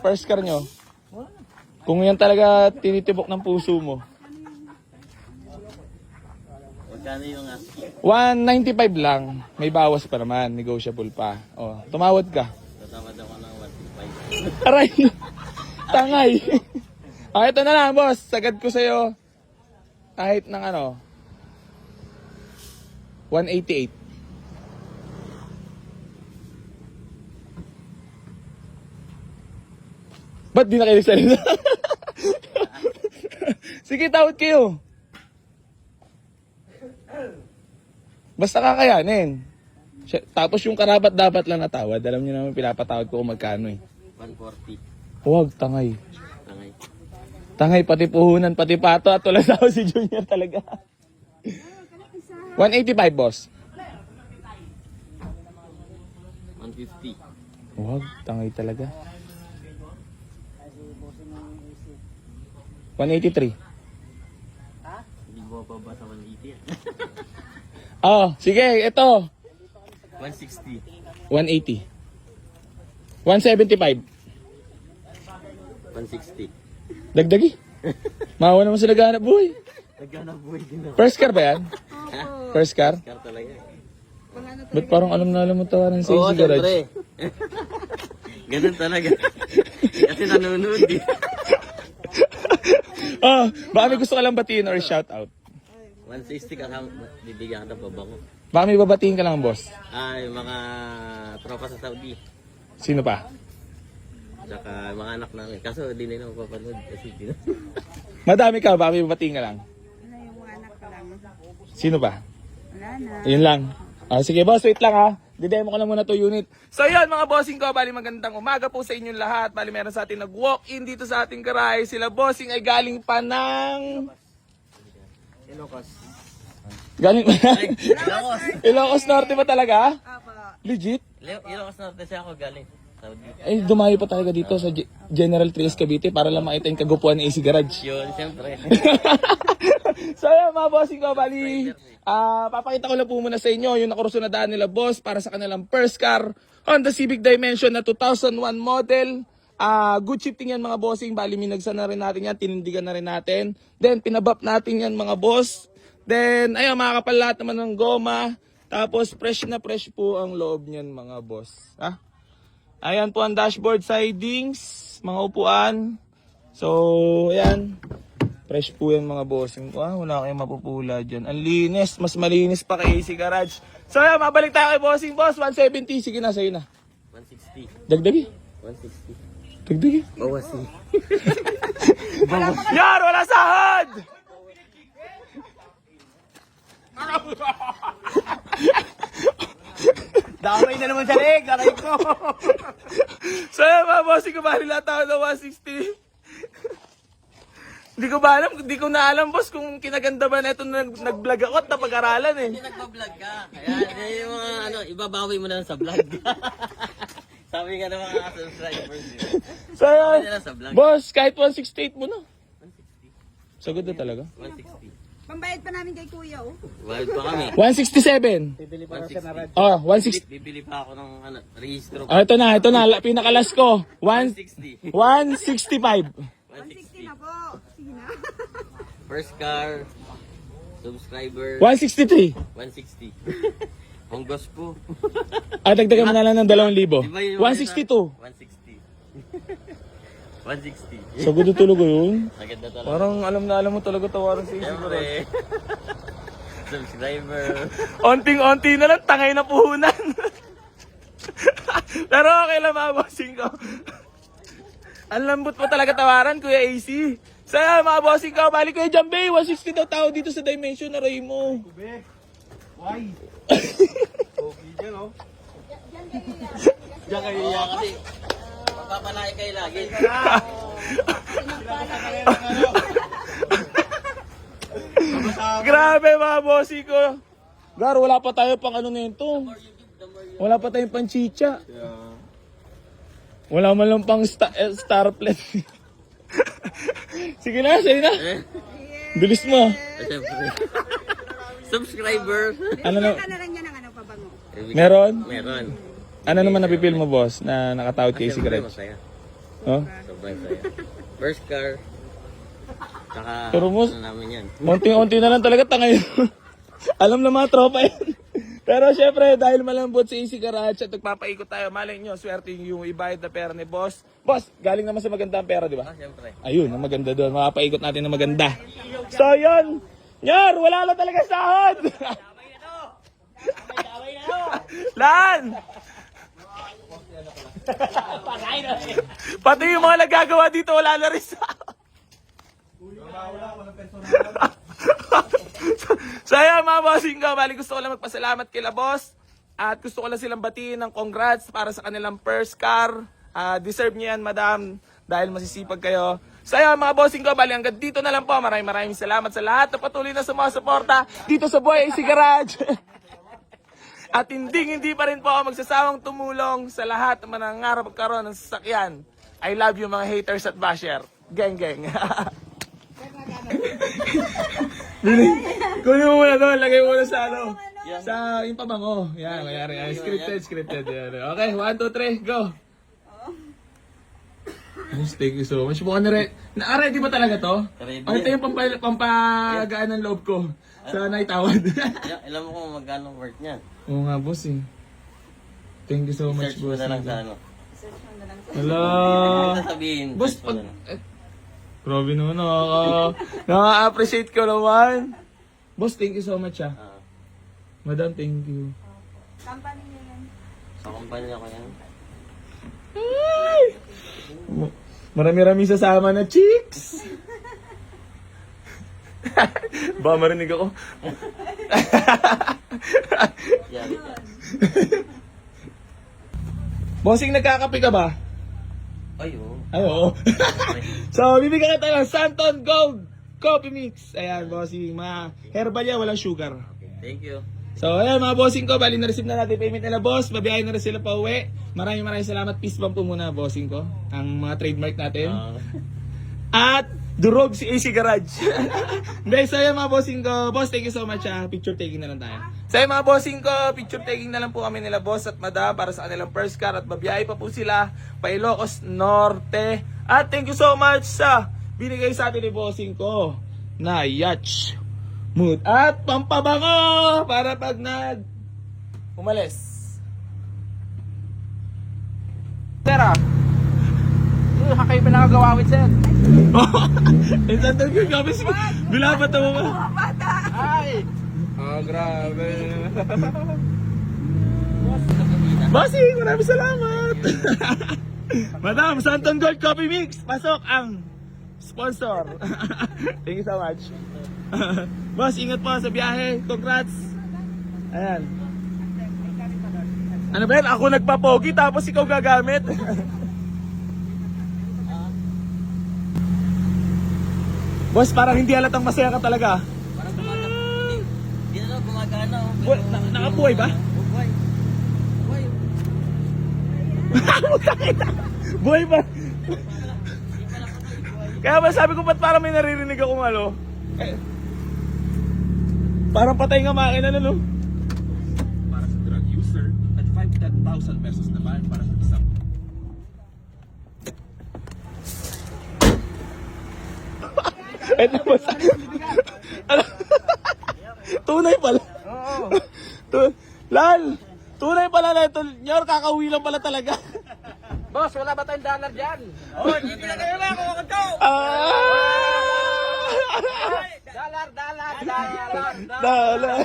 first car nyo? Kung yan talaga tinitibok ng puso mo. Magkano yung asking? 195 lang. May bawas pa naman. Negotiable pa. Oh, tumawad ka. Tatamad ako ng 125. Aray! Tangay! ah, ito na lang, boss. Sagad ko sa'yo. Kahit ng ano. 188. Ba't di na kayo nagsalita? Sige, tawad kayo. Basta kakayanin. Tapos yung karapat dapat lang natawad. Alam niyo naman pinapatawad ko kung magkano eh. 140. Huwag, tangay. Tangay. Tangay, pati puhunan, pati pato. At wala ako si Junior talaga. 185, boss. 150. Huwag, tangay talaga. 183. Hindi mo pa ba sa 180 yan? Oh, sige, ito. 160. 180. 175. 160. Dagdagi. Mawa naman sila ganap buhay. Naghanap buhay din ako. First car ba yan? First car? Car talaga. eh. Ba't parang alam na alam mo tawanan sa Oo, easy garage? syempre. Ganun talaga. Kasi nanonood eh. Oh, baka may gusto ka lang batiin or shout out. 160 kasama, bibigyan ka ng babango. Baka may babatiin ka lang, boss. Ah, yung mga tropa sa Saudi. Sino pa? Tsaka mga anak namin. Kaso hindi nila mapapanood kasi di Madami ka, baka may babatiin ka lang. Ano yung mga anak ko lang? Sino ba? Wala na. Yun lang. Ah, sige boss, wait lang ha. Didemo ko na muna to unit. So yun mga bossing ko, bali magandang umaga po sa inyong lahat. Bali meron sa atin nag-walk-in dito sa ating garahe. Sila bossing ay galing pa ng... Galing pa ng... Ilocos. Ilocos Norte ba talaga? Apa. Legit? Ilocos Ilocos Norte siya ako galing. Ay, dumayo pa talaga dito sa Ge- General Trias Cavite para lang makita yung kagupuan ng AC Garage. Yun, siyempre. so yun mga bossing ko, bali, ah papakita ko lang po muna sa inyo yung nakurso na daan nila boss para sa kanilang first car, Honda Civic Dimension na 2001 model. Ah, good shifting yan mga bossing, bali minagsan na rin natin yan, tinindigan na rin natin. Then pinabap natin yan mga boss. Then ayun, makakapal lahat naman ng goma. Tapos fresh na fresh po ang loob niyan mga boss. Ha? Ayan po ang dashboard sidings, mga upuan. So, ayan. Fresh po yan mga bossing ko. Ah, wala kayong mapupula dyan. Ang linis. Mas malinis pa kay AC Garage. So, ayan. Mabalik tayo kay bossing boss. 170. Sige na, sa'yo na. 160. Dagdagi. 160. Dagdagi. Bawasi. Yar! Wala sahod! Damay na naman sa leg, aray ko. So, mga bossing ko. Bali lahat ako ng 160. Hindi ko ba alam, hindi ko na alam boss kung kinaganda ba na ito nag, nag-vlog ako at napag-aralan eh. Hindi nagpa-vlog ka. Kaya eh, yung mga ano, ibabawi mo na lang sa vlog. Sabi nga ng mga subscribers. eh. So, ayan. Sabi nila sa vlog. Boss, kahit 168 mo na. Sagod na talaga. 160. Pambayad pa namin kay kuya oh. Wild pa kami. 167. 160. Oh, 160. Bibili pa ako ng ano, registro. Oh, ito na, ito na. la- Pinakalas ko. One, 160. 165. 160 na po. Sige na. First car, subscriber, 163. 160. Honggos po. Ah, dagdagan mo na lang ng 2,000. Diba yung 162. 160. 160. So, good tulog ko yun. Maganda talaga. Parang alam na alam mo talaga tawaran sa isip. Siyempre. subscriber. Onting-onti na lang, tangay na puhunan. Pero okay lang mga bossing ko. Ang lambot mo talaga tawaran, Kuya AC. So yan, mga bossing ko, balik Kuya Jambay, 160 daw tao dito sa Dimension na ray mo. Diyan kayo iya kasi. Magpapalaki kayo lagi. Grabe mga bossing ko. Gar, wala pa tayo pang ano nito. Wala pa tayong pang chicha. Wala man lang pang sta- eh, star plate. Sige na, sige na. Bilis mo. Siyempre. subscriber. Ano na, Bigyan ka na lang yan ng ano pabango. meron? Meron. Ano naman napipil mo, boss, na nakatawad kay si Siyempre, Gretch? masaya. Huh? Sobrang saya. First car. Tsaka, Pero most- ano namin yan. Unti-unti na lang talaga tanga yun. Alam na mga tropa yun. Pero syempre, dahil malambot si Easy Garage at nagpapaikot tayo, malay nyo, swerte yung ibayad na pera ni boss. Boss, galing naman sa magandang pera, di ba? Ah, syempre. Ayun, ang maganda doon. Makapaikot natin ng maganda. So, yun. Nyar, wala na talaga sahod. Lan! Pati yung mga nagagawa dito, wala na rin sahod. so ayan mga bossing ko, bali gusto ko lang magpasalamat kila boss at gusto ko lang silang batiin ng congrats para sa kanilang first car. Ah, deserve niyo yan madam dahil masisipag kayo. So mga bossing ko, bali hanggang dito na lang po. Maraming maraming salamat sa lahat na patuloy na sumusuporta dito sa Boy AC Garage. At hindi hindi pa rin po ako magsasawang tumulong sa lahat ng manangarap magkaroon ng sasakyan. I love you mga haters at basher. Gang gang. Bili. Kunin mo muna doon, lagay mo muna sa ano. Sa yung pabango. Yan. Yan. Scripted, scripted. Yan. Okay, one, two, three, go. Yes, thank you so much. Bukan na rin. Na-ready ba talaga to? Ready Ano ito yung pampa, pampagaan ng loob ko? Sa naitawad. Yeah, alam mo kung magkano worth niyan. Oo nga, boss eh. Thank you so much, Search mo boss. na lang sa ano. Hello. Ano sasabihin? Boss, search mo pag... na lang. Eh, grabe naman, nakaka... Nakaka-appreciate ko naman. Boss, thank you so much ah. Ah, Madam, thank you. Company niya yan. sa kumpanya ko yan. Ay! Ma- Marami-rami sasama na chicks. Ba marinig ako. Bossing, nagkakape ka ba? Ay, oo. Ay, oo. so, bibigyan kita ng Santon Gold Coffee Mix. Ayan, bossing. Mga herbal yan, walang sugar. Thank you. So, ayan mga bossing ko, bali na-receive na natin payment nila boss. Babiyahin na rin sila pa uwi. Maraming maraming salamat. Peace bomb po muna bossing ko. Ang mga trademark natin. Ah, At durog si AC Garage. Hindi, so ayan mga bossing ko. Boss, thank you so much ha. Picture taking na lang tayo. So ayan mga bossing ko, picture taking na lang po kami nila boss at madam para sa kanilang first car at babiyahe pa po sila pa Ilocos Norte. At thank you so much sa binigay sa atin ni bossing ko na yacht mood at pampabango para pag nag umalis. Tera. Uh, kakay pa nakagawa with sir. Minsan daw yung kami si Bilabat mo ba? Ay! Oh, grabe. Bossing, maraming salamat. Madam, Santon Gold Coffee Mix. Pasok ang sponsor. Thank you so much. Boss, ingat po sa biyahe. Congrats. Ayan. Ano ba yan? Ako nagpapogi tapos ikaw gagamit. Boss, parang hindi halatang masaya ka talaga. parang gumagana. Hindi, na lang gumagana. oh. Bu- na- nakabuhay ba? Buhay. Buhay. Buhay ba? Kaya ba sabi ko, ba't parang may naririnig akong ano? Eh, parang patay nga makina na, no? para sa drug user at 5,000 pesos naman para sa isang Ito ba sa... Ano? Tunay pala. Oo. Tu- Lal! Tunay pala na ito. Nyor, kakauwi lang pala talaga. Boss, wala ba tayong dollar dyan? Oh, hindi na kayo na. Kumakot ko. Ah! Dollar, dollar, dollar.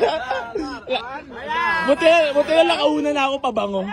Buti, buti na nakauna na ako pabango.